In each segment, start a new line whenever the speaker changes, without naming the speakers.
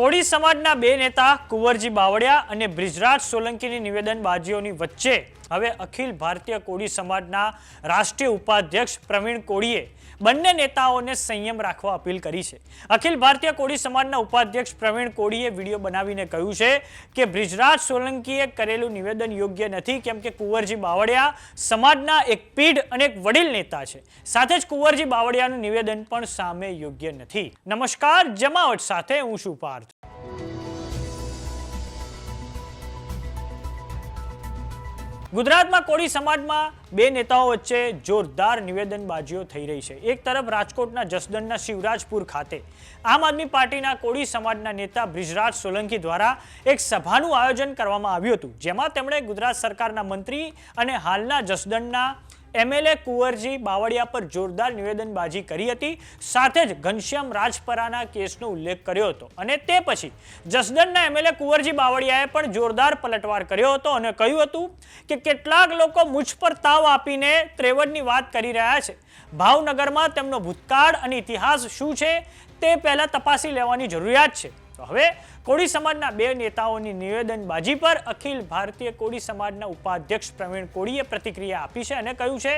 કોળી સમાજના બે નેતા, કુંવરજી બાવળિયા અને બ્રિજરાજ સોલંકીની નિવેદનબાજીઓની વચ્ચે. હવે અખિલ ભારતીય કોળી સમાજના રાષ્ટ્રીય ઉપાધ્યક્ષ પ્રવીણ કોળીએ બંને નેતાઓને સંયમ રાખવા અપીલ કરી છે. અખિલ ભારતીય કોળી સમાજના ઉપાધ્યક્ષ પ્રવીણ કોળીએ વીડિયો બનાવીને કહ્યું છે કે બ્રિજરાજ સોલંકીએ કરેલું નિવેદન યોગ્ય નથી, કેમ કે કુંવરજી બાવળિયા સમાજના એક પીઢ અને એક વડીલ નેતા છે. સાથે જ કુંવરજી બાવળિયાનું નિવેદન પણ સામે યોગ્ય નથી. નમસ્કાર, જમાવટ સાથે હું છું પાર્થ. ગુજરાતમાં કોળી સમાજમાં બે નેતાઓ વચ્ચે જોરદાર નિવેદનબાજીઓ થઈ રહી છે. એક તરફ રાજકોટના જસદણના શિવરાજપુર ખાતે આમ આદમી પાર્ટીના કોળી સમાજના નેતા બ્રિજરાજ સોલંકી દ્વારા એક સભાનું આયોજન કરવામાં આવ્યું હતું, જેમાં તેમણે ગુજરાત સરકારના મંત્રી અને હાલના જસદણના એમએલએ કુંવરજી બાવળિયા પર જોરદાર નિવેદનબાજી કરી હતી. સાથે જ ઘનશ્યામ રાજપરાના કેસનો ઉલ્લેખ કર્યો હતો. અને તે પછી જસદણના એમએલએ કુંવરજી બાવળિયાએ પણ જોરદાર પલટવાર કર્યો હતો અને કહ્યું હતું કે કેટલાક લોકો મુછ પર તાવ આપીને ત્રેવડની વાત કરી રહ્યા છે. ભાવનગરમાં તેમનો ભૂતકાળ અને ઇતિહાસ શું છે? તે પહેલાં તપાસી લેવાની જરૂરિયાત છે. તો હવે કોળી સમાજના બે નેતાઓની નિવેદનબાજી પર અખિલ ભારતીય કોળી સમાજના ઉપાધ્યક્ષ પ્રવીણ કોળીએ પ્રતિક્રિયા આપી છે અને કહ્યું છે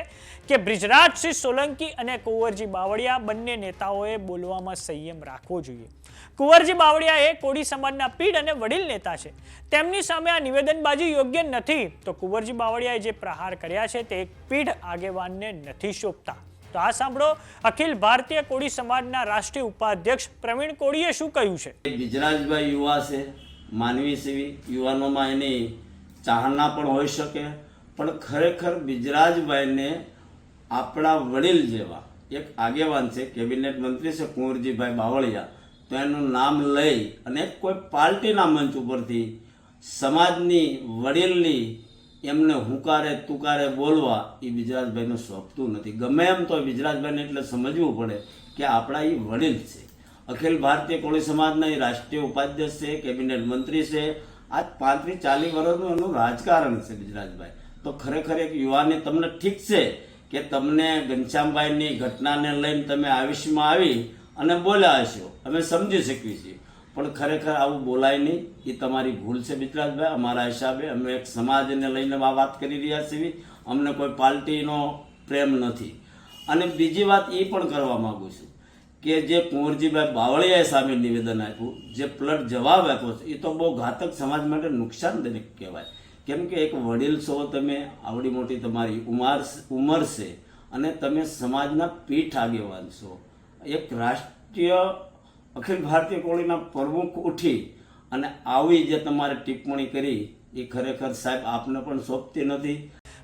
કે બ્રિજરાજસિંહ સોલંકી અને કુંવરજી બાવળિયા બંને નેતાઓએ બોલવામાં સંયમ રાખવો જોઈએ. કુંવરજી બાવળિયા એ કોળી સમાજના પીઢ અને વડીલ નેતા છે. તેમની સામે આ નિવેદનબાજી યોગ્ય નથી. તો કુંવરજી બાવળિયાએ જે પ્રહાર કર્યા છે તે એક પીઢ આગેવાનને નથી શોભતા તો આ સાંભળો. અખિલ ભારતીય કોળી સમાજના રાષ્ટ્રીય ઉપાધ્યક્ષ પ્રવીણ કોળીએ શું કહ્યું છે?
ગુજરાતભાઈ યુવા છે, માનવી સેવી. યુવાનોમાં એની ચાહના પણ હોઈ શકે. પણ ખરેખર બિજરાજભાઈને આપણા વડીલ જેવા એક આગેવાન છે, કેબિનેટ મંત્રી છે કુંવરજીભાઈ બાવળિયા. તો એનું નામ લઈ અને કોઈ પાર્ટીના મંચ ઉપરથી સમાજની વડીલની એમને હુંકારે તુકારે બોલવા એ વિજરાજભાઈને સોંપતું નથી. ગમે એમ તો વિજરાજભાઈને એટલે સમજવું પડે કે આપણા એ વડીલ છે. અખિલ ભારતીય કોળી સમાજના એ રાષ્ટ્રીય ઉપાધ્યક્ષ છે, કેબિનેટ મંત્રી છે. આજ પાંત્રીસ ચાલીસ વર્ષનું એનું રાજકારણ છે વિજરાજભાઈ. તો ખરેખર એક યુવાને તમને ઠીક છે કે તમને ઘનશ્યામભાઈની ઘટનાને લઈને તમે આયુષ્યમાં આવી અને બોલ્યા હશો. અમે સમજી શકીએ છીએ. પણ ખરેખર આવું બોલાય નહીં. એ તમારી ભૂલ છે બિજરાજભાઈ અમારા હિસાબે અમે એક સમાજને લઈને આ વાત કરી રહ્યા છીએ. અમને કોઈ પાર્ટીનો પ્રેમ નથી. અને બીજી વાત એ પણ કરવા માગું છું કે જે કુંવરજીભાઈ બાવળિયાએ સામે નિવેદન આપ્યું, જે પ્લટ જવાબ આપ્યો છે, એ તો બહુ ઘાતક સમાજ માટે નુકસાનદાયક કહેવાય. કેમ કે એક વડીલ છો, તમે આવડી મોટી તમારી ઉંમર ઉંમર છે અને તમે સમાજના પીઠ આગેવાન છો. એક રાષ્ટ્રીય અખિલ ભારતીય કોળીના પ્રમુખ ઉઠી અને આવી જે તમારે ટિપ્પણી કરી, એ ખરેખર સાહેબ આપને પણ સોંપતી નથી.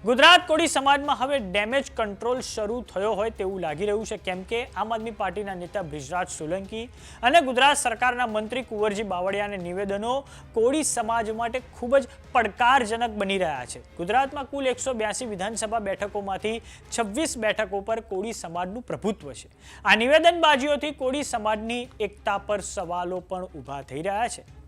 ગુજરાત કોળી સમાજમાં હવે ડેમેજ કંટ્રોલ શરૂ થયો હોય તેવું લાગી રહ્યું છે, કેમ કે આમ આદમી પાર્ટીના નેતા બ્રિજરાજ સોલંકી અને ગુજરાત સરકારના મંત્રી કુંવરજી બાવળિયાને નિવેદનો કોળી સમાજ માટે ખૂબ જ પડકારજનક બની રહ્યા છે. ગુજરાતમાં કુલ એકસો વિધાનસભા બેઠકોમાંથી છવ્વીસ બેઠકો પર કોળી સમાજનું પ્રભુત્વ છે. આ નિવેદનબાજીઓથી કોળી સમાજની એકતા પર સવાલો પણ ઊભા થઈ રહ્યા છે.